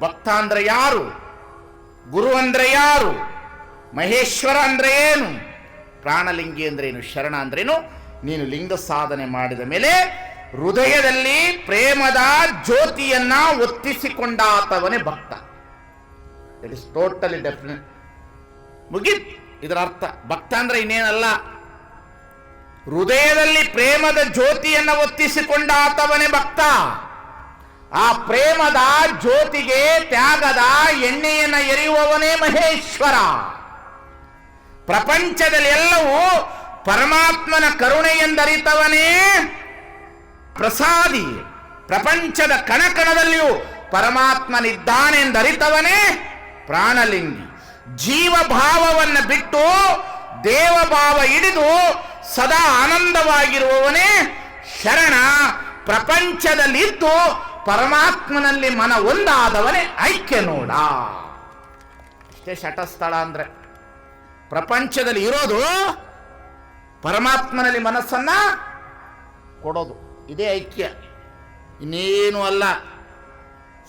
ಭಕ್ತ ಅಂದ್ರೆ ಯಾರು? ಗುರು ಅಂದ್ರೆ ಯಾರು? ಮಹೇಶ್ವರ ಅಂದ್ರೆ ಏನು? ಪ್ರಾಣಲಿಂಗಿ ಅಂದ್ರೇನು ಶರಣ ಅಂದ್ರೇನು ನೀನು ಲಿಂಗ ಸಾಧನೆ ಮಾಡಿದ ಮೇಲೆ ಹೃದಯದಲ್ಲಿ ಪ್ರೇಮದ ಜ್ಯೋತಿಯನ್ನ ಒತ್ತಿಸಿಕೊಂಡಾತವನೇ ಭಕ್ತ. ಇಟ್ ಇಸ್ ಟೋಟಲಿ ಡೆಫಿನೆಟ್ ಮುಗಿತ್. ಇದರ ಅರ್ಥ. ಭಕ್ತ ಅಂದ್ರೆ ಇನ್ನೇನಲ್ಲ? ಹೃದಯದಲ್ಲಿ ಪ್ರೇಮದ ಜ್ಯೋತಿಯನ್ನು ಒತ್ತಿಸಿಕೊಂಡ ಆತವನೇ ಭಕ್ತ. ಆ ಪ್ರೇಮದ ಜ್ಯೋತಿಗೆ ತ್ಯಾಗದ ಎಣ್ಣೆಯನ್ನ ಎರೆಯುವವನೇ ಮಹೇಶ್ವರ. ಪ್ರಪಂಚದಲ್ಲಿ ಎಲ್ಲವೂ ಪರಮಾತ್ಮನ ಕರುಣೆ ಎಂದರಿತವನೇ ಪ್ರಸಾದಿ. ಪ್ರಪಂಚದ ಕಣಕಣದಲ್ಲಿಯೂ ಪರಮಾತ್ಮನಿದ್ದಾನೆಂದರಿತವನೇ ಪ್ರಾಣಲಿಂಗಿ. ಜೀವಭಾವವನ್ನು ಬಿಟ್ಟು ದೇವಭಾವ ಹಿಡಿದು ಸದಾ ಆನಂದವಾಗಿರುವವನೇ ಶರಣ. ಪ್ರಪಂಚದಲ್ಲಿದ್ದು ಪರಮಾತ್ಮನಲ್ಲಿ ಮನ ಒಂದಾದವನೇ ಐಕ್ಯ ನೋಡ. ಅಷ್ಟೇ ಶಟಸ್ಥಳ ಅಂದ್ರೆ ಪ್ರಪಂಚದಲ್ಲಿ ಇರೋದು ಪರಮಾತ್ಮನಲ್ಲಿ ಮನಸ್ಸನ್ನ ಕೊಡೋದು. ಇದೇ ಐಕ್ಯ. ಇನ್ನೇನು ಅಲ್ಲ.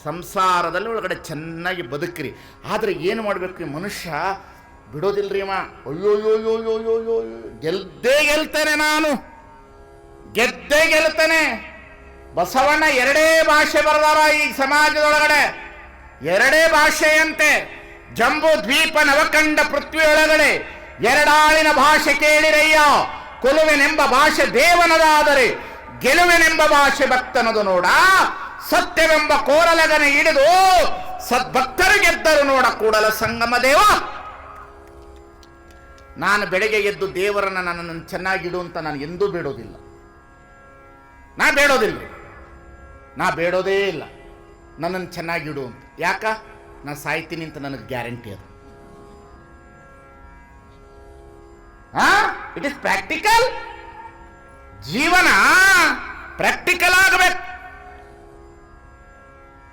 ಸಂಸಾರದಲ್ಲಿ ಒಳಗಡೆ ಚೆನ್ನಾಗಿ ಬದುಕ್ರಿ. ಆದರೆ ಏನು ಮಾಡಬೇಕು ಮನುಷ್ಯ? ಬಿಡೋದಿಲ್ರಿ ಅಮ್ಮ ಅಯ್ಯೋ ಯೋ ಯೋ ಯೋ ಯೋ ಯೋ ಯೋ. ಗೆಲ್ದೇ ಗೆಲ್ತಾನೆ ನಾನು ಗೆದ್ದೇ ಗೆಲ್ತಾನೆ ಬಸವಣ್ಣ ಎರಡೇ ಭಾಷೆ ಬರೆದಾರ ಈ ಸಮಾಜದೊಳಗಡೆ. ಎರಡೇ ಭಾಷೆಯಂತೆ. ಜಂಬು, ದ್ವೀಪ ನವಕಂಡ ಪೃಥ್ವಿಯೊಳಗಡೆ ಎರಡಾಳಿನ ಭಾಷೆ ಕೇಳಿರಯ್ಯ. ಕೊಲುವೆನೆಂಬ ಭಾಷೆ ದೇವನದಾದರೆ ಗೆಲುವೆನೆಂಬ ಭಾಷೆ ಭಕ್ತನದು ನೋಡ. ಸತ್ಯವೆಂಬ ಕೋರಲಗನೆ ಹಿಡಿದು ಸದ್ಭಕ್ತರು ಗೆದ್ದರು ನೋಡ ಕೂಡಲ ಸಂಗಮ ದೇವ. ನಾನು ಬೆಳಗ್ಗೆ ಎದ್ದು ದೇವರನ್ನ ನನ್ನನ್ನು ಚೆನ್ನಾಗಿಡು ಅಂತ ನಾನು ಎಂದೂ ಬೇಡೋದಿಲ್ಲ. ನಾ ಬೇಡೋದಿಲ್ಲ ನಾ ಬೇಡೋದೇ ಇಲ್ಲ. ನನ್ನನ್ನು ಚೆನ್ನಾಗಿಡು ಅಂತ. ಯಾಕ? ನಾ ಸಾಯ್ತೀನಿ ಅಂತ ನನಗೆ ಗ್ಯಾರಂಟಿ ಅದು. ಇಟ್ ಇಸ್ ಪ್ರಾಕ್ಟಿಕಲ್ ಜೀವನ ಪ್ರಾಕ್ಟಿಕಲ್ ಆಗಬೇಕು.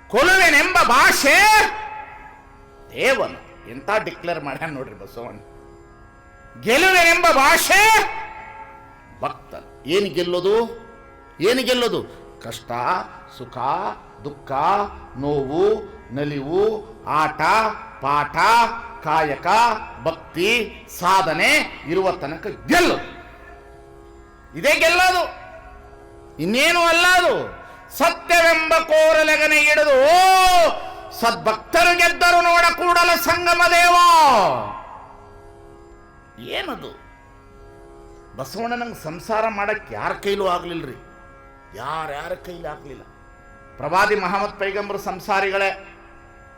ಕೊಲುವೆನೆಂಬ ಭಾಷೆ ದೇವನು. ಎಂತ ಡಿಕ್ಲೇರ್ ಮಾಡ್ಯಾನ ನೋಡ್ರಿ ಬಸವಣ್ಣ. ಗೆಲುವೆನೆಂಬ ಭಾಷೆ ಭಕ್ತ ಏನು ಗೆಲ್ಲೋದು? ಏನು ಗೆಲ್ಲೋದು? ಕಷ್ಟ, ಸುಖ, ದುಃಖ, ನೋವು, ನಲಿವು, ಆಟ, ಪಾಠ, ಕಾಯಕ, ಭಕ್ತಿ, ಸಾಧನೆ ಇರುವ ತನಕ ಗೆಲ್ಲು. ಇದೇ ಗೆಲ್ಲೋದು. ಇನ್ನೇನು ಅಲ್ಲ ಅದು. ಸತ್ಯವೆಂಬ ಕೋರಲೆಗನೆ ಹಿಡಿದು ಸದ್ಭಕ್ತರು ಗೆದ್ದರು ನೋಡ ಕೂಡಲ ಸಂಗಮ ದೇವ. ಏನದು? ಬಸವಣ್ಣನಂಗೆ ಸಂಸಾರ ಮಾಡಕ್ಕೆ ಯಾರ ಕೈಲೂ ಆಗ್ಲಿಲ್ರಿ. ಯಾರ್ಯಾರ ಕೈಲಿ ಆಗಲಿಲ್ಲ. ಪ್ರವಾದಿ ಮಹಮ್ಮದ್ ಪೈಗಂಬರು ಸಂಸಾರಿಗಳೇ,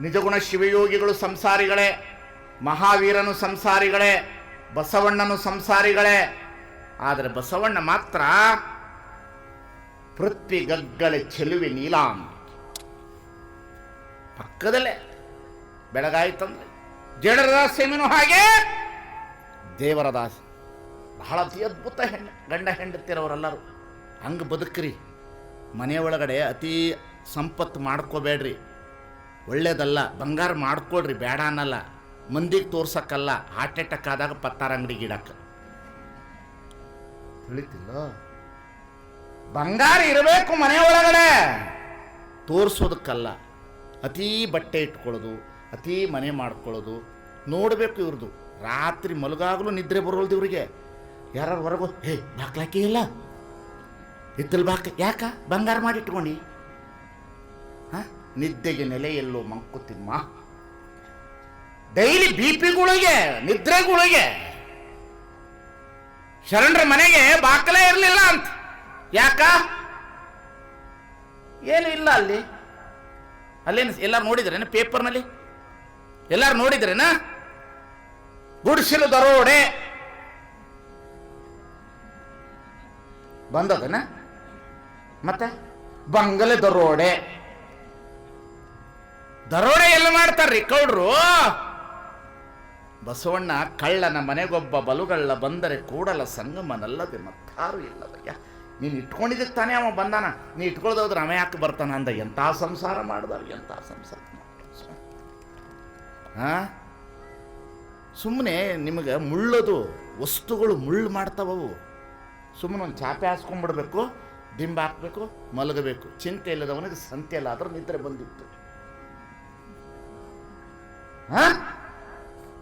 ನಿಜಗುಣ ಶಿವಯೋಗಿಗಳು ಸಂಸಾರಿಗಳೇ, ಮಹಾವೀರನು ಸಂಸಾರಿಗಳೇ, ಬಸವಣ್ಣನು ಸಂಸಾರಿಗಳೇ. ಆದರೆ ಬಸವಣ್ಣ ಮಾತ್ರ ಪೃಥ್ವಿ ಗಗ್ಗಳೆ ಚೆಲುವೆ ನೀಲಾಂ ಪಕ್ಕದಲ್ಲೇ ಬೆಳಗಾಯ್ತಂದ್ರೆ ಜಡರದಾಸ್ಯಮಿನೂ ಹಾಗೆ, ದೇವರದಾಸ. ಬಹಳ ಅತಿ ಅದ್ಭುತ ಹೆಣ್ಣು, ಗಂಡ ಹೆಂಡತಿರವರೆಲ್ಲರೂ ಹಂಗೆ ಬದುಕ್ರಿ. ಮನೆ ಒಳಗಡೆ ಅತಿ ಸಂಪತ್ತು ಮಾಡ್ಕೋಬೇಡ್ರಿ. ಒಳ್ಳೇದಲ್ಲ, ಬಂಗಾರ ಮಾಡ್ಕೊಳ್ರಿ, ಬೇಡ ಅನ್ನಲ್ಲ. ಮಂದಿಗೆ ತೋರ್ಸಕ್ಕಲ್ಲ ಹಾರ್ಟ್ ಅಟ್ಯಾಕ್ ಆದಾಗ ಪತ್ತಾರ ಅಂಗಡಿಗೆ ಇಡಕ್ಕೆ ತಿಳಿತಿಲ್ಲ? ಬಂಗಾರ ಇರಬೇಕು ಮನೆ ಒಳಗಡೆ. ತೋರಿಸೋದಕ್ಕಲ್ಲ. ಅತೀ ಬಟ್ಟೆ ಇಟ್ಕೊಳ್ಳೋದು, ಅತೀ ಮನೆ ಮಾಡ್ಕೊಳ್ಳೋದು, ನೋಡಬೇಕು ಇವ್ರದ್ದು ರಾತ್ರಿ ಮಲಗಾಗಲೂ ನಿದ್ರೆ ಬರೋಲ್ದು ಇವರಿಗೆ. ಯಾರು ಹೊರಗು, ಹೇ, ಬಾಕ್ಲಾಕಿ ಇಲ್ಲ? ಇತ್ತಲ್ ಬಾಕ, ಯಾಕ? ಬಂಗಾರ ಮಾಡಿ ಇಟ್ಕೊಂಡು. ಹ? ನಿದ್ದೆಗೆ ನೆಲೆಯಲ್ಲೋ ಮಂಕುತಿಮ್ಮ. ಡೈಲಿ ಬಿ ಪಿಗಳಿಗೆ, ನಿದ್ರೆಗಳಿಗೆ. ಶರಣರ ಮನೆಗೆ ಬಾಕಲೇ ಇರಲಿಲ್ಲ ಅಂತ. ಯಾಕ? ಏನು ಇಲ್ಲ ಅಲ್ಲಿ. ಅಲ್ಲೇನು ಎಲ್ಲರೂ ನೋಡಿದ್ರೇನ ಪೇಪರ್ನಲ್ಲಿ? ಎಲ್ಲರೂ ನೋಡಿದ್ರೇನ? ಗುಡಿಸಲು ದರೋಡೆ. ಬಂದದನ? ಮತ್ತೆ? ಬಂಗಲೆ ದರೋಡೆ. ದರೋಡೆ ಎಲ್ಲ ಮಾಡ್ತಾರ್ರಿ ಕೌಡ್ರು? ಬಸವಣ್ಣ ಕಳ್ಳನ ಮನೆಗೊಬ್ಬ ಬಲುಗಳ್ಳ ಬಂದರೆ ಕೂಡಲ ಸಂಗಮನಲ್ಲದೆ ಮತ್ತಾರು ಇಲ್ಲದಯ್ಯ. ನೀನು ಇಟ್ಕೊಂಡಿದ್ದಕ್ಕೆ ತಾನೇ ಅವ ಬಂದಾನ? ನೀ ಇಟ್ಕೊಳ್ದೋದ್ರೆ ಅವ ಯಾಕೆ ಬರ್ತಾನ ಅಂದ? ಎಂಥ ಸಂಸಾರ ಮಾಡಿದವ್ ಎಂಥ ಸಂಸಾರ ಹಾ ಸುಮ್ಮನೆ ನಿಮಗೆ ಮುಳ್ಳದು ವಸ್ತುಗಳು ಮುಳ್ಳು ಮಾಡ್ತಾವವು. ಸುಮ್ಮನೆ ಒಂದು ಚಾಪೆ ಹಾಸ್ಕೊಂಡ್ಬಿಡ್ಬೇಕು. ದಿಂಬ ಹಾಕಬೇಕು ಮಲಗಬೇಕು. ಚಿಂತೆ ಇಲ್ಲದವನಿಗೆ ಸಂತೆ ಅಲ್ಲಾದ್ರೂ ನಿದ್ರೆ ಬಂದಿತ್ತು?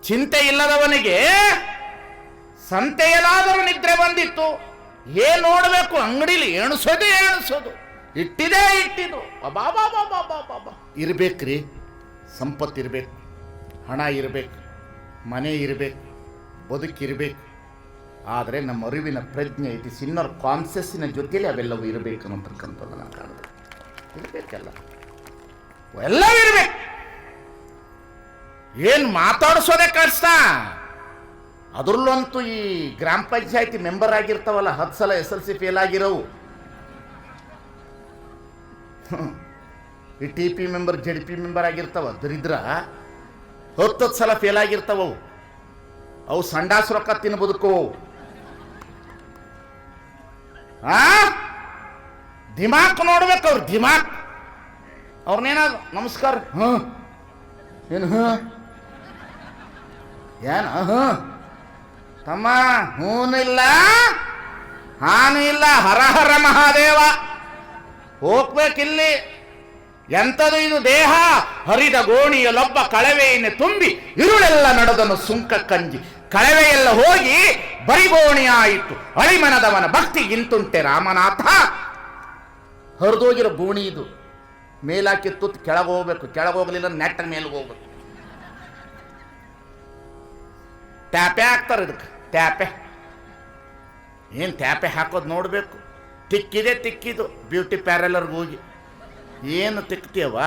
ಚಿಂತೆ ಇಲ್ಲದವನಿಗೆ ಸಂತೆಯಲ್ಲಾದರೂ ನಿದ್ರೆ ಬಂದಿತ್ತು. ಏನ್ ನೋಡಬೇಕು? ಅಂಗಡಿಲಿ ಎಣಿಸೋದೇ, ಎಣಿಸೋದು. ಇಟ್ಟಿದೆ ಇಟ್ಟಿದು ರೀ ಇರ್ಬೇಕ್ರಿ. ಸಂಪತ್ತಿರ್ಬೇಕು. ಹಣ ಇರಬೇಕು. ಮನೆ ಇರಬೇಕು. ಬದುಕಿರಬೇಕು. ಆದರೆ ನಮ್ಮ ಅರಿವಿನ ಪ್ರಜ್ಞೆ ಇಟ್ ಇಸ್ ಇನ್ನರ್ ಕಾನ್ಸಿಯಸ್ಸಿನ ಜೊತೆಯಲ್ಲಿ ಅವೆಲ್ಲವೂ ಇರಬೇಕು ಅನ್ನೋತಕ್ಕಂಥದ್ದು ನಾನು ಕಾಣುತ್ತೆ ಇರಬೇಕಲ್ಲ. ಎಲ್ಲ ಇರಬೇಕು. ಏನು ಮಾತಾಡಿಸೋದೇ ಕಷ್ಟ. ಅದರಲ್ಲಂತೂ ಈ ಗ್ರಾಮ ಪಂಚಾಯತಿ ಮೆಂಬರ್ ಆಗಿರ್ತಾವಲ್ಲ, ಹತ್ತು ಸಲ ಎಸ್ ಎಲ್ ಸಿ ಫೇಲ್ ಆಗಿರೋವು. ಈ T P member Z P member ಆಗಿರ್ತಾವ, ದರಿದ್ರ ಹತ್ತತ್ತು ಸಲ ಫೇಲ್ ಆಗಿರ್ತಾವ ಅವು ಸಂಡಾಸ್ ರೊಕ್ಕ ತಿನ್ನು ಆ? ದಿಮಾಕ್ ನೋಡ್ಬೇಕು ಅವ್ರ ದಿಮಾಕ್. ಅವ್ರನ್ನೇನಾದ್ರು ನಮಸ್ಕಾರ. ಹ್ಞೂ ಏನು ಹ್ಞೂ ಏನ ಹ್ಞೂ ತಮ್ಮ ಹೂನಿಲ್ಲ. ಹಾನು ಇಲ್ಲ ಹರ ಹರ ಮಹಾದೇವ. ಹೋಗ್ಬೇಕಿಲ್ಲಿ. ಎಂಥದು ಇದು ದೇಹ? ಹರಿದ ಗೋಣಿಯಲೊಬ್ಬ ಕಳವೆಯನ್ನು ತುಂಬಿ ಇರುಳೆಲ್ಲ ನಡೆದನು ಸುಂಕ ಕಂಜಿ. ಕಳವೆಯೆಲ್ಲ ಹೋಗಿ ಬರಿಬೋಣಿಯಾಯಿತು. ಅಳಿಮನದವನ ಭಕ್ತಿ ಇಂತುಂಟೆ ರಾಮನಾಥ. ಹರಿದೋಗಿರೋ ಬೋಣಿ ಇದು. ಮೇಲಾಕಿ ತುತ್ತು ಕೆಳಗೆ ಹೋಗ್ಬೇಕು. ಕೆಳಗೆ ಹೋಗಲಿಲ್ಲ, ನೆಟ್ಟ ಮೇಲೆ ಹೋಗ್ಬೇಕು. ಟ್ಯಾಪೆ ಹಾಕ್ತಾರೆ ಇದಕ್ಕೆ. ಟ್ಯಾಪೆ. ಏನು ಟ್ಯಾಪೆ ಹಾಕೋದು ನೋಡಬೇಕು. ತಿಕ್ಕಿದೆ ತಿಕ್ಕಿದು. ಬ್ಯೂಟಿ ಪ್ಯಾರಲರ್ಗೆ ಹೋಗಿ. ಏನು ತಿಕ್ತೀಯವ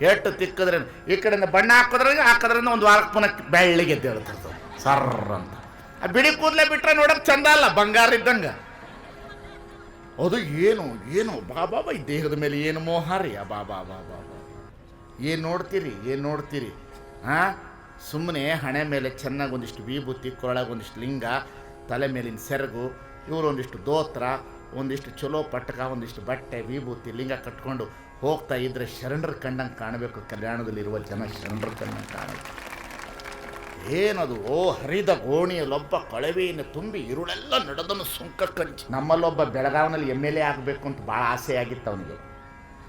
ಎಷ್ಟು ತಿಕ್ಕಿದ್ರೆ ಈ ಕಡೆಯಿಂದ ಬಣ್ಣ ಹಾಕೋದ್ರಾಗ ಹಾಕೋದ್ರಿಂದ ಒಂದು ವಾರಕ್ಕೆ ಪುನಃ ಬೆಳ್ಳಿಗೆ ಎದ್ದೇಳ್ತಿರ್ತದೆ ಸರ್ರ ಅಂತ. ಆ ಬಿಳಿ ಕೂದಲೇ ಬಿಟ್ರೆ ನೋಡಕ್ ಚಂದ ಅಲ್ಲ ಬಂಗಾರ ಇದ್ದಂಗೆ. ಅದು ಏನು ಏನು ಬಾ ಬಾ ಬಾ ಈ ದೇಹದ ಮೇಲೆ ಏನು ಮೋಹ ರೀ ಆ ಬಾ ಬಾ ಬಾ ಬಾ ಬಾ. ಏನು ನೋಡ್ತೀರಿ ಏನು ನೋಡ್ತೀರಿ? ಹಾಂ ಸುಮ್ಮನೆ ಹಣೆ ಮೇಲೆ ಚೆನ್ನಾಗಿ ಒಂದಿಷ್ಟು ವಿಭೂತಿ ಕೊರಳಾಗ ಒಂದಿಷ್ಟು ಲಿಂಗ ತಲೆ ಮೇಲಿನ ಸೆರಗು ಇವರು ಒಂದಿಷ್ಟು ದೋತ್ರ ಒಂದಿಷ್ಟು ಚಲೋ ಪಟ್ಟಕ ಒಂದಿಷ್ಟು ಬಟ್ಟೆ ವಿಭೂತಿ ಲಿಂಗ ಕಟ್ಕೊಂಡು ಹೋಗ್ತಾ ಇದ್ರೆ ಶರಣರ ಕಂಡಂಗೆ ಕಾಣಬೇಕು. ಕಲ್ಯಾಣದಲ್ಲಿರುವ ಜನ ಶರಣರ ಕಂಡಂಗೆ ಕಾಣಬೇಕು. ಏನದು? ಓ, ಹರಿದ ಗೋಣಿಯಲ್ಲೊಬ್ಬ ಕಳವೆಯನ್ನು ತುಂಬಿ ಇರುಳೆಲ್ಲ ನಡೆದನು ಸುಂಕ ಕಂಚಿ ನಮ್ಮಲ್ಲೊಬ್ಬ ಬೆಳಗಾವಿನಲ್ಲಿ ಎಂ ಎಲ್ ಎ ಆಗಬೇಕು ಅಂತ ಭಾಳ ಆಸೆ ಆಗಿತ್ತು ಅವನಿಗೆ.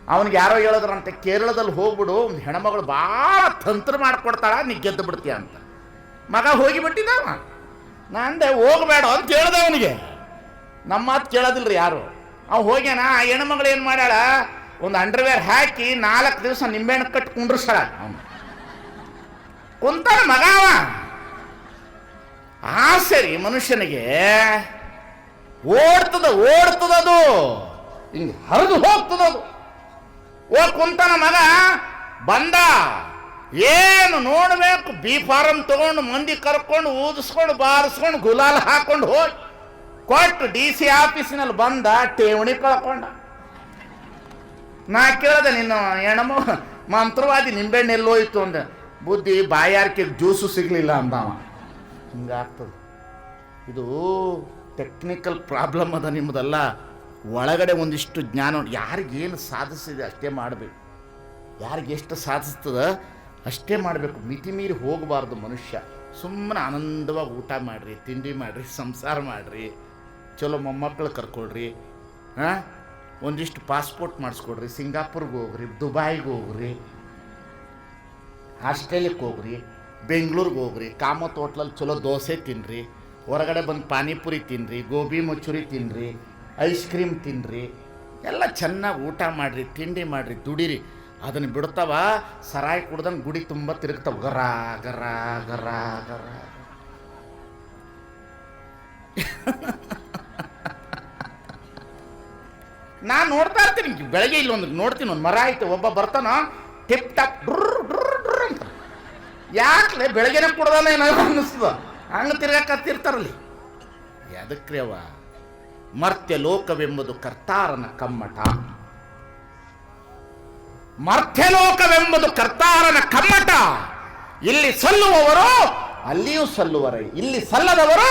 ಅವನಿಗೆ ಯಾರೋ ಹೇಳಿದ್ರಂತೆ, ಕೇರಳದಲ್ಲಿ ಹೋಗ್ಬಿಡು ಒಂದು ಹೆಣ್ಮಗಳು ಭಾಳ ತಂತ್ರ ಮಾಡಿಕೊಡ್ತಾಳ, ನೀ ಗೆದ್ದು ಬಿಡ್ತೀಯ ಅಂತ. ಮಗ ಹೋಗಿಬಿಟ್ಟಿದ್ದಾವ ನಂದೆ ಹೋಗಬೇಡ ಅಂತ ಹೇಳ್ದೆ ಅವನಿಗೆ. ನಮ್ಮ ಮಾತು ರೀ ಯಾರು? ಅವ್ ಹೋಗ್ಯಾನ, ಆ ಹೆಣ್ಮಗಳು ಏನು ಮಾಡ್ಯಾಳ? ಒಂದು ಅಂಡರ್ವೇರ್ ಹಾಕಿ ನಾಲ್ಕು ದಿವಸ ನಿಂಬೆಹಣ್ಣು ಕಟ್ಟಿ ಕುಂಡ್ರಿಸ್ತಾಳ ಅವನು. ಕುಂತಾನ ಮಗಾವ. ಆಸರಿ ಮನುಷ್ಯನಿಗೆ ಓಡ್ತದ, ಓಡ್ತದದು. ಹಿಂಗೆ ಹರಿದು ಹೋಗ್ತದದು. ಓ ಕುಂತನ ಮಗ, ಬಂದ. ಏನು ನೋಡಬೇಕು? ಬಿ ಫಾರಂ ತಗೊಂಡು ಮಂದಿ ಕರ್ಕೊಂಡು ಊದಿಸ್ಕೊಂಡು ಬಾರಿಸ್ಕೊಂಡು ಗುಲಾಲ್ ಹಾಕೊಂಡು ಹೋಗಿ. ಕೊಟ್ಟು ಡಿ ಸಿ ಆಫೀಸಿನಲ್ಲಿ ಬಂದ, ಠೇವಣಿ ಕಳ್ಕೊಂಡ. ನಾ ಕೇಳ್ದೆ, ನಿನ್ನ ಹೆಣಮ ಮಂತ್ರವಾದಿ ನಿಂಬೆಣ್ಣೆಲ್ಲೋಯ್ತು ಅಂದೆ. ಬುದ್ಧಿ ಬಾಯಾರಿಕೆ ಜ್ಯೂಸು ಸಿಗಲಿಲ್ಲ ಅಂದವ ಹಿಂಗಾಗ್ತದೆ. ಇದು ಟೆಕ್ನಿಕಲ್ ಪ್ರಾಬ್ಲಮ್ ಅದ ನಿಮ್ಮದಲ್ಲ ಒಳಗಡೆ ಒಂದಿಷ್ಟು ಜ್ಞಾನ ಯಾರಿಗೇನು ಸಾಧಿಸಿದೆ ಅಷ್ಟೇ ಮಾಡಬೇಕು. ಯಾರಿಗೆ ಎಷ್ಟು ಸಾಧಿಸ್ತದ ಅಷ್ಟೇ ಮಾಡಬೇಕು. ಮಿತಿ ಮೀರಿ ಹೋಗಬಾರ್ದು ಮನುಷ್ಯ. ಸುಮ್ಮನೆ ಆನಂದವಾಗಿ ಊಟ ಮಾಡಿರಿ, ತಿಂಡಿ ಮಾಡಿರಿ, ಸಂಸಾರ ಮಾಡಿರಿ. ಚಲೋ ಮೊಮ್ಮಕ್ಕಳು ಕರ್ಕೊಳ್ರಿ ಹಾಂ ಒಂದಿಷ್ಟು ಪಾಸ್ಪೋರ್ಟ್ ಮಾಡಿಸ್ಕೊಡ್ರಿ ಸಿಂಗಾಪುರ್ಗೆ ಹೋಗ್ರಿ ದುಬಾಯ್ಗೆ ಹೋಗ್ರಿ. ಆಸ್ಟ್ರೇಲಿಯಕ್ಕೆ ಹೋಗ್ರಿ, ಬೆಂಗಳೂರಿಗೆ ಹೋಗ್ರಿ, ಕಾಮತ್ ಹೋಟ್ಲಲ್ಲಿ ಚಲೋ ದೋಸೆ ತಿನ್ನಿರಿ ಹೊರಗಡೆ ಬಂದು ಪಾನಿಪುರಿ ತಿನ್ನಿರಿ ಗೋಬಿ ಮಂಚೂರಿ ತಿನ್ನಿರಿ ಐಸ್ ಕ್ರೀಮ್ ತಿನ್ನಿರಿ ಎಲ್ಲ ಚೆನ್ನಾಗಿ ಊಟ ಮಾಡಿರಿ, ತಿಂಡಿ ಮಾಡಿರಿ, ದುಡಿರಿ. ಅದನ್ನು ಬಿಡ್ತಾವ, ಸರಾಯಿ ಕುಡ್ದಂಗೆ ಗುಡಿ ತುಂಬ ತಿರುಗ್ತಾವ. ಗರ ಗರ ಗರ ಗರ. ನಾನು ನೋಡ್ತಾ ಇರ್ತೀನಿ, ಬೆಳಗ್ಗೆ ಇಲ್ಲೊಂದು, ನೋಡ್ತೀನಿ, ಒಂದು ಮರ ಐತೆ, ಒಬ್ಬ ಬರ್ತಾನ, ಟಿಪ್ ಟಾಪ್ ಯಾಕೆ ಬೆಳಗ್ಗೆನೆ ಕೊಡದಲ್ಲ ಏನಾದ್ರು ಅನ್ನಿಸ್ತದ ಹಂಗೆ ತಿರ್ಗಾಕತ್ತಿರ್ತಾರಲ್ಲಿ ಅದಕ್ಕೆವ ಮರ್ತ್ಯ ಲೋಕವೆಂಬುದು ಕರ್ತಾರನ ಕಮ್ಮಟ. ಮರ್ತ್ಯಲೋಕವೆಂಬುದು ಕರ್ತಾರನ ಕಮ್ಮಟ. ಇಲ್ಲಿ ಸಲ್ಲುವವರು, ಅಲ್ಲಿಯೂ ಸಲ್ಲುವರಯ್ಯ ಇಲ್ಲಿ ಸಲ್ಲದವರು,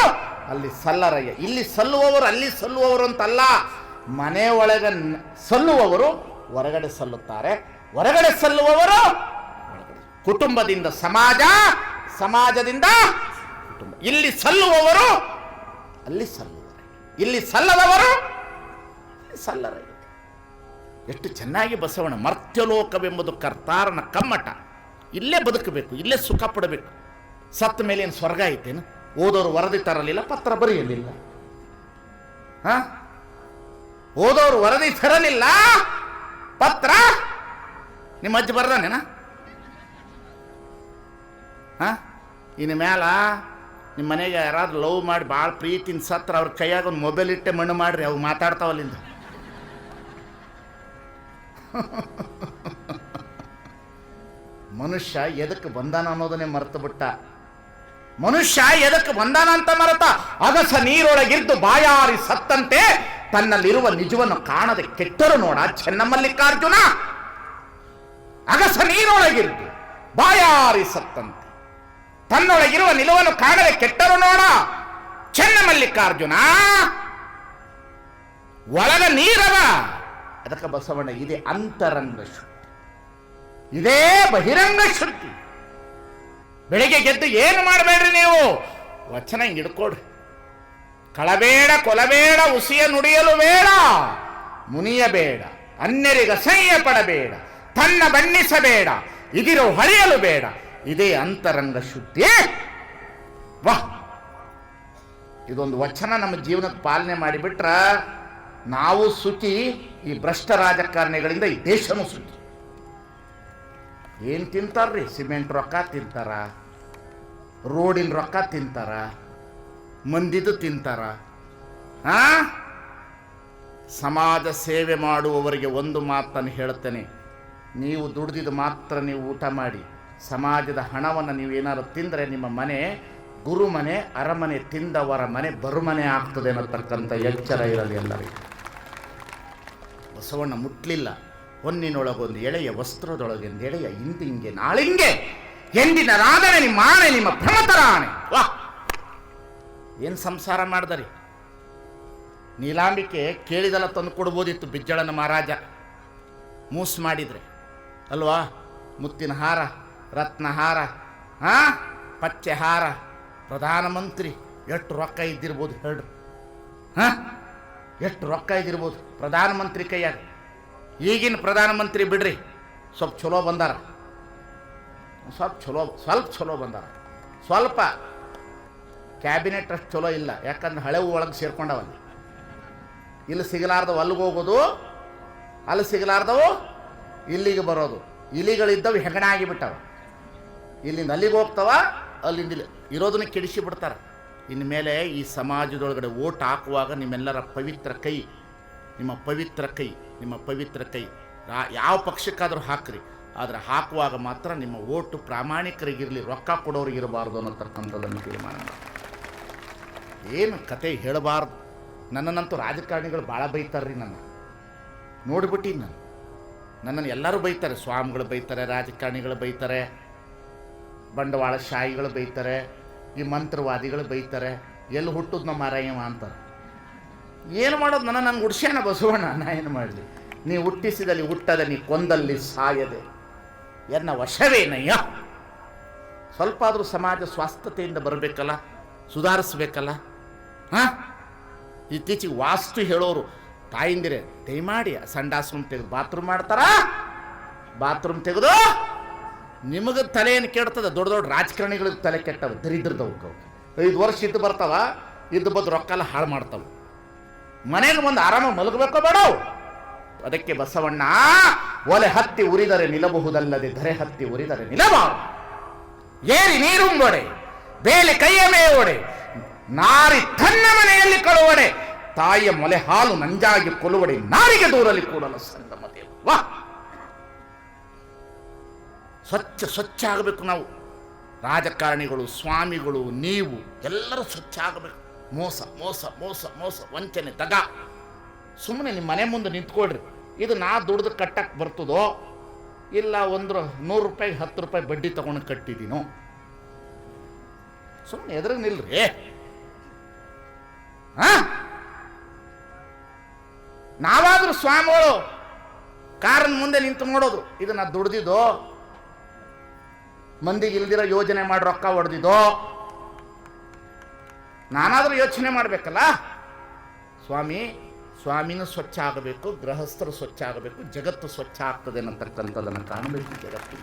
ಅಲ್ಲಿ ಸಲ್ಲರಯ್ಯ. ಇಲ್ಲಿ ಸಲ್ಲುವವರು, ಅಲ್ಲಿ ಸಲ್ಲುವವರು ಅಂತಲ್ಲ. ಮನೆ ಒಳಗೆ ಸಲ್ಲುವವರು ಹೊರಗಡೆ ಸಲ್ಲುತ್ತಾರೆ. ಹೊರಗಡೆ ಸಲ್ಲುವವರು. ಕುಟುಂಬದಿಂದ ಸಮಾಜ, ಸಮಾಜದಿಂದ ಕುಟುಂಬ. ಇಲ್ಲಿ ಸಲ್ಲುವವರು, ಅಲ್ಲಿ ಸಲ್ಲುವರು ಇಲ್ಲಿ ಸಲ್ಲದವರು ಸಲ್ಲರ. ಎಷ್ಟು ಚೆನ್ನಾಗಿ ಬಸವಣ್ಣ ಮರ್ತ್ಯಲೋಕವೆಂಬುದು ಕರ್ತಾರನ ಕಮ್ಮಟ. ಇಲ್ಲೇ ಬದುಕಬೇಕು, ಇಲ್ಲೇ ಸುಖ ಪಡಬೇಕು. ಸತ್ತ ಮೇಲೆ ಏನು ಸ್ವರ್ಗ ಐತೇನು? ಓದೋರು ವರದಿ ತರಲಿಲ್ಲ ಪತ್ರ ಬರೆಯಲಿಲ್ಲ. ಹಾಂ? ಓದೋರು ವರದಿ ತರಲಿಲ್ಲ, ಪತ್ರ? ನಿಮ್ಮ ಅಜ್ಜಿ ಬರ್ದಾನೇನ? ಹ? ಇನ್ನು ಮ್ಯಾಲ ನಿಮ್ಮ ಮನೆಗೆ ಯಾರಾದ್ರೂ ಲವ್ ಮಾಡಿ ಭಾಳ ಪ್ರೀತಿನ ಸತ್ರ ಅವ್ರ ಕೈಯಾಗ ಒಂದು ಮೊಬೈಲ್ ಇಟ್ಟೆ ಮಣ್ಣು ಮಾಡ್ರಿ, ಅವು ಮಾತಾಡ್ತಾವಲ್ಲಿಂದ ಮನುಷ್ಯ ಎದಕ್ಕೆ ಬಂದಾನ ಅನ್ನೋದನ್ನೇ ಮರೆತು ಬಿಟ್ಟ. ಮನುಷ್ಯ ಎದಕ್ಕೆ ಬಂದಾನ ಅಂತ ಮರೆತ ಅಗಸ ನೀರೊಳಗಿದ್ದು ಬಾಯಾರಿ ಸತ್ತಂತೆ ತನ್ನಲ್ಲಿರುವ ನಿಜವನ್ನು ಕಾಣದೆ ಕೆಟ್ಟರು ನೋಡ ಚೆನ್ನಮಲ್ಲಿಕಾರ್ಜುನ. ಅಗಸ ನೀರೊಳಗಿದ್ದು ಬಾಯಾರಿ ಸತ್ತಂತೆ. ತನ್ನೊಳಗಿರುವ ನಿಲುವನ್ನು ಕಾಣದೆ ಕೆಟ್ಟರು ನೋಡ. ಚೆನ್ನ ಮಲ್ಲಿಕಾರ್ಜುನ. ಒಳಗ ನೀರವ ಅದಕ್ಕೆ ಬಸವಣ್ಣ, ಇದೆ ಅಂತರಂಗ ಶುದ್ಧಿ ಇದೇ ಬಹಿರಂಗ ಶುದ್ಧಿ ಬೆಳಿಗ್ಗೆ ಗೆದ್ದು ಏನು ಮಾಡಬೇಡ್ರಿ ನೀವು? ವಚನ ಹಿಡ್ಕೊಡ್ರಿ ಕಳಬೇಡ, ಕೊಲಬೇಡ, ಉಸಿಯ ನುಡಿಯಲು ಬೇಡ ಮುನಿಯಬೇಡ ಅನ್ಯರಿಗ ಅಸಹ್ಯ ಪಡಬೇಡ ತನ್ನ ಬಣ್ಣಿಸಬೇಡ, ಇದಿರು ಹರಿಯಲು ಬೇಡ. ಇದೇ ಅಂತರಂಗ ಶುದ್ಧಿ. ವಾಹ್ ಇದೊಂದು ವಚನ ನಮ್ಮ ಜೀವನಕ್ಕೆ ಪಾಲನೆ ಮಾಡಿಬಿಟ್ರ ನಾವು ಸುಖಿ, ಈ ಭ್ರಷ್ಟ ರಾಜಕಾರಣಿಗಳಿಂದ ಈ ದೇಶನೂ ಸುಖಿ. ಏನು ತಿಂತಾರ್ರಿ? ಸಿಮೆಂಟ್ ರೊಕ್ಕ ತಿಂತಾರ, ರೋಡಿನ ರೊಕ್ಕ ತಿಂತಾರ, ಮಂದಿದು ತಿಂತಾರ. ಆ? ಸಮಾಜ ಸೇವೆ ಮಾಡುವವರಿಗೆ ಒಂದು ಮಾತನ್ನು ಹೇಳ್ತೇನೆ. ನೀವು ದುಡ್ದಿದ್ದು ಮಾತ್ರ ನೀವು ಊಟ ಮಾಡಿ. ಸಮಾಜದ ಹಣವನ್ನು ನೀವು ಏನಾದ್ರು ತಿಂದರೆ ನಿಮ್ಮ ಮನೆ ಗುರು ಮನೆ ಅರಮನೆ ತಿಂದವರ ಮನೆ ಬರುಮನೆ ಆಗ್ತದೆ ಅನ್ನತಕ್ಕಂಥ ಎಚ್ಚರ ಇರಲಿ ಎಲ್ಲರಿಗೆ. ಬಸವಣ್ಣ ಮುಟ್ಲಿಲ್ಲ. ಹೊನ್ನಿನೊಳಗೊಂದು ಎಳೆಯ ವಸ್ತ್ರದೊಳಗೊಂದು ಎಳೆಯ ನಾಳೆ ನಾಳಿಂಗೆ ಎಂದಿನ ರಾಧನೆ ನಿಮ್ಮ ಆಣೆ ನಿಮ್ಮ ಭ್ರಮತರ ಆಣೆ ವಾ. ಏನು ಸಂಸಾರ ಮಾಡಿದರಿ? ನೀಲಾಂಬಿಕೆ ಕೇಳಿದಲ್ಲ ತಂದು ಕೊಡ್ಬೋದಿತ್ತು ಬಿಜ್ಜಳನ ಮಹಾರಾಜ. ಮೂಸ್ ಮಾಡಿದರೆ. ಅಲ್ವಾ? ಮುತ್ತಿನ ಹಾರ. ರತ್ನ ಹಾರ ಪಚ್ಚೆಹಾರ. ಪಚ್ಚೆ ಹಾರ ಪ್ರಧಾನಮಂತ್ರಿ ಎಷ್ಟು ರೊಕ್ಕ ಇದ್ದಿರ್ಬೋದು ಹೇಳ್ರಿ. ಹಾಂ? ಎಷ್ಟು ರೊಕ್ಕ ಇದ್ದಿರ್ಬೋದು? ಪ್ರಧಾನಮಂತ್ರಿ ಕೈಯಾಗ. ಈಗಿನ ಪ್ರಧಾನಮಂತ್ರಿ ಬಿಡ್ರಿ, ಸ್ವಲ್ಪ ಚಲೋ ಬಂದಾರ. ಸ್ವಲ್ಪ ಚಲೋ ಸ್ವಲ್ಪ ಚಲೋ ಬಂದಾರ. ಸ್ವಲ್ಪ ಕ್ಯಾಬಿನೆಟ್ ಅಷ್ಟು ಚಲೋ ಇಲ್ಲ, ಯಾಕಂದ್ರೆ ಹಳೆ ಒಳಗೆ ಸೇರ್ಕೊಂಡವಲ್ಲಿ ಇಲ್ಲಿ ಸಿಗಲಾರ್ದವು ಅಲ್ಲಿಗೆ ಹೋಗೋದು, ಅಲ್ಲಿ ಸಿಗಲಾರ್ದವು ಇಲ್ಲಿಗೆ ಬರೋದು. ಇಲಿಗಳಿದ್ದವು ಹೆಗಣ ಆಗಿಬಿಟ್ಟವ. ಇಲ್ಲಿಂದ ಅಲ್ಲಿಗೆ ಹೋಗ್ತಾವ, ಅಲ್ಲಿಂದ ಇಲ್ಲಿ ಇರೋದನ್ನ ಕೆಡಿಸಿ ಬಿಡ್ತಾರೆ. ಇನ್ನು ಮೇಲೆ ಈ ಸಮಾಜದೊಳಗಡೆ ಓಟ್ ಹಾಕುವಾಗ ನಿಮ್ಮೆಲ್ಲರ ಪವಿತ್ರ ಕೈ, ನಿಮ್ಮ ಪವಿತ್ರ ಕೈ, ನಿಮ್ಮ ಪವಿತ್ರ ಕೈ. ಯಾವ ಪಕ್ಷಕ್ಕಾದರೂ ಹಾಕ್ರಿ. ಆದರೆ ಹಾಕುವಾಗ ಮಾತ್ರ ನಿಮ್ಮ ಓಟು ಪ್ರಾಮಾಣಿಕರಿಗಿರಲಿ, ರೊಕ್ಕ ಕೊಡೋರಿಗಿರಬಾರ್ದು ಅನ್ನೋತಕ್ಕಂಥದ್ದನ್ನು ತೀರ್ಮಾನ ಏನು ಕತೆ ಹೇಳಬಾರ್ದು. ನನ್ನನ್ನಂತೂ ರಾಜಕಾರಣಿಗಳು ಭಾಳ ಬೈತಾರ್ರಿ ನನ್ನ. ನೋಡಿಬಿಟ್ಟಿ ನಾನು. ನನ್ನನ್ನು ಎಲ್ಲರೂ ಬೈತಾರೆ. ಸ್ವಾಮಿಗಳು ಬೈತಾರೆ, ರಾಜಕಾರಣಿಗಳು ಬೈತಾರೆ. ಬಂಡವಾಳಶಾಹಿಗಳು ಬೈತಾರೆ, ಈ ಮಂತ್ರವಾದಿಗಳು ಬೈತಾರೆ, ಎಲ್ಲಿ ಹುಟ್ಟುದು ನಮ್ಮ ಮಾರಾಯವ ಅಂತಾರೆ. ಏನು ಮಾಡೋದು ನನ್ನ ನನಗೆ ಹುಡ್ಸ್ಯಾಣ ಬಸವಣ್ಣ? ನಾ ಏನು ಮಾಡಲಿ? ನೀ ಹುಟ್ಟಿಸಿದಲ್ಲಿ ಹುಟ್ಟದ, ನೀ ಕೊಂದಲ್ಲಿ ಸಾಯದೆ. ಎನ್ನ ವಶವೇನಯ್ಯ? ಸ್ವಲ್ಪ ಆದರೂ ಸಮಾಜ ಸ್ವಾಸ್ಥತೆಯಿಂದ ಬರಬೇಕಲ್ಲ, ಸುಧಾರಿಸ್ಬೇಕಲ್ಲ? ಹಾಂ? ಇತ್ತೀಚೆಗೆ ವಾಸ್ತು ಹೇಳೋರು, ತಾಯಿಂದಿರೆ, ದಯಮಾಡಿ ಸಂಡಾಸ್ರೂಮ್ ತೆಗೆದು, ಬಾತ್ರೂಮ್ ಮಾಡ್ತಾರಾ? ಬಾತ್ರೂಮ್ ತೆಗೆದು? ನಿಮಗೆ ತಲೆಯನ್ನು ಕೆಡ್ತದ? ದೊಡ್ಡ ದೊಡ್ಡ ರಾಜಕಾರಣಿಗಳಿಗೆ ತಲೆ ಕೆಟ್ಟವು, ದರಿದ್ರದವು ಅವು. ಐದು ವರ್ಷ ಇದ್ದು ಬರ್ತಾವ, ಇದ್ದು ಬಂದು ರೊಕ್ಕ ಎಲ್ಲ ಹಾಳು ಮಾಡ್ತಾವ. ಮನೆಗೆ ಬಂದು ಆರಾಮ ಮಲಗಬೇಕೋ ಬೇಡವು ಅದಕ್ಕೆ ಬಸವಣ್ಣ, ಒಲೆ ಹತ್ತಿ ಉರಿದರೆ ನಿಲ್ಲಬಹುದಲ್ಲದೆ ಧರೆ ಹತ್ತಿ ಉರಿದರೆ ನಿಲ್ಲಬಾರ ಏರಿ ನೀರುಂಬೊಡೆ ಬೇಲಿ ಕೈಯ ಮೇವೊಡೆ, ನಾರಿ ತನ್ನ ಮನೆಯಲ್ಲಿ ಕಳುವಡೆ, ತಾಯಿಯ ಮೊಲೆ ಹಾಲು ನಂಜಾಗಿ ಕೊಲುವಡೆ ನಾರಿಗೆ ದೂರಲಿ ಕೂಡಲು ಸಂಗಮತೆ ವಾ ಸ್ವಚ್ಛ ಸ್ವಚ್ಛ ಆಗಬೇಕು ನಾವು. ರಾಜಕಾರಣಿಗಳು, ಸ್ವಾಮಿಗಳು, ನೀವು ಎಲ್ಲರೂ ಸ್ವಚ್ಛ ಆಗಬೇಕು. ಮೋಸ ಮೋಸ ಮೋಸ ಮೋಸ, ವಂಚನೆ, ದಗ. ಸುಮ್ಮನೆ ನಿಮ್ಮ ಮನೆ ಮುಂದೆ ನಿಂತ್ಕೊಳ್ರಿ. ಇದು ನಾ ದುಡ್ದು ಕಟ್ಟಕ್ಕೆ ಬರ್ತದೋ? ಇಲ್ಲ ಒಂದು ನೂರು ರೂಪಾಯಿ, ಹತ್ತು ರೂಪಾಯಿ ಬಡ್ಡಿ ತಗೊಂಡು ಕಟ್ಟಿದ್ದೀನೋ ಸುಮ್ಮನೆ ಎದುರಿಗೆ ನಿಲ್ರಿ. ನಾವಾದ್ರೂ ಸ್ವಾಮಿಗಳು ಕಾರನ್ ಮುಂದೆ ನಿಂತು ನೋಡೋದು. ಇದು ನಾ ದುಡ್ದಿದ್ದು? ಮಂದಿಗೆ ಇಲ್ದಿರೋ ಯೋಜನೆ ಮಾಡಿ ರೊಕ್ಕ ಹೊಡೆದಿದೋ ನಾನಾದರೂ ಯೋಚನೆ ಮಾಡಬೇಕಲ್ಲ? ಸ್ವಾಮಿ, ಸ್ವಾಮಿನೂ ಸ್ವಚ್ಛ ಆಗಬೇಕು, ಗೃಹಸ್ಥರು ಸ್ವಚ್ಛ ಆಗಬೇಕು, ಜಗತ್ತು ಸ್ವಚ್ಛ ಆಗ್ತದೆ ಅನ್ನತಕ್ಕಂಥದ್ದನ್ನು ಕಾಣಬೇಕು ಜಗತ್ತಿನ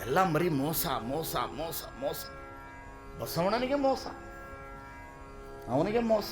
ಎಲ್ಲ ಮರಿ ಮೋಸ ಮೋಸ ಮೋಸ ಮೋಸ. ಬಸವಣ್ಣನಿಗೆ ಮೋಸ. ಅವನಿಗೆ ಮೋಸ.